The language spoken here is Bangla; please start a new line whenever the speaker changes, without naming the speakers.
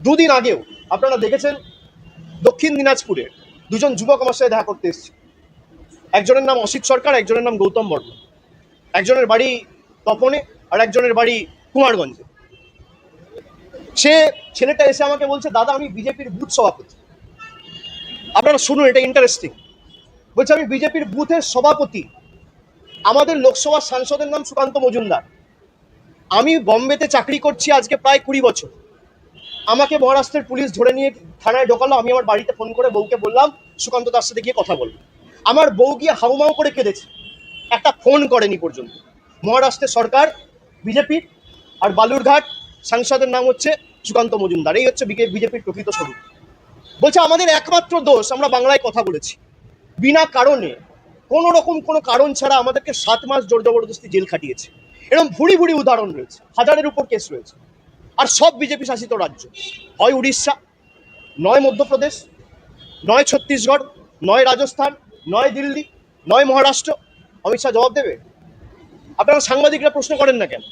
দুদিন আগেও আপনারা দেখেছেন দক্ষিণ দিনাজপুরে দুজন যুবক আমার সাথে দেখা করতে এসেছে। একজনের নাম অসিত সরকার, একজনের নাম গৌতম বর্মন। একজনের বাড়ি তপনে আর একজনের বাড়ি কুমারগঞ্জে। সে ছেলেটা এসে আমাকে বলছে, দাদা, আমি বিজেপির বুথ সভাপতি। আপনারা শুনুন, এটা ইন্টারেস্টিং বলছে, আমি বিজেপির বুথের সভাপতি। আমাদের লোকসভা সাংসদের নাম সুকান্ত মজুমদার। আমি বম্বেতে চাকরি করছি আজকে প্রায় কুড়ি বছর। আমাকে মহারাষ্ট্রের পুলিশ ধরে নিয়ে থানায় ঢোকালো, আমি আমার বাড়িতে ফোন করে বউকে বললাম, সুকান্ত দার সাথে গিয়ে কথা বলব। আমার বউ গিয়ে হাউমাউ করে কেঁদেছে। একটা ফোন করেনি পর্যন্ত। মহারাষ্ট্রের সরকার বিজেপির আর বালুরঘাট, সাংসদের নাম হচ্ছে সুকান্ত মজুমদার। এই হচ্ছে বিজেপির প্রকৃত স্বরূপ। বলছে, আমাদের একমাত্র দোষ, আমরা বাংলায় কথা বলেছি। বিনা কারণে, কোনো রকম কোনো কারণ ছাড়া আমাদেরকে সাত মাস জোর জবরদস্তি জেল খাটিয়েছে। এরকম ভুড়ি ভুড়ি উদাহরণ রয়েছে। হাজারের উপর কেস রয়েছে। আর সব বিজেপি শাসিত রাজ্য। হয় উড়িষ্যা, নয় মধ্যপ্রদেশ, নয় ছত্তিশগড়, নয় রাজস্থান, নয় দিল্লি, নয় মহারাষ্ট্র। অমিত শাহ জবাব দেবে? আপনারা সাংবাদিকরা প্রশ্ন করেন না কেন?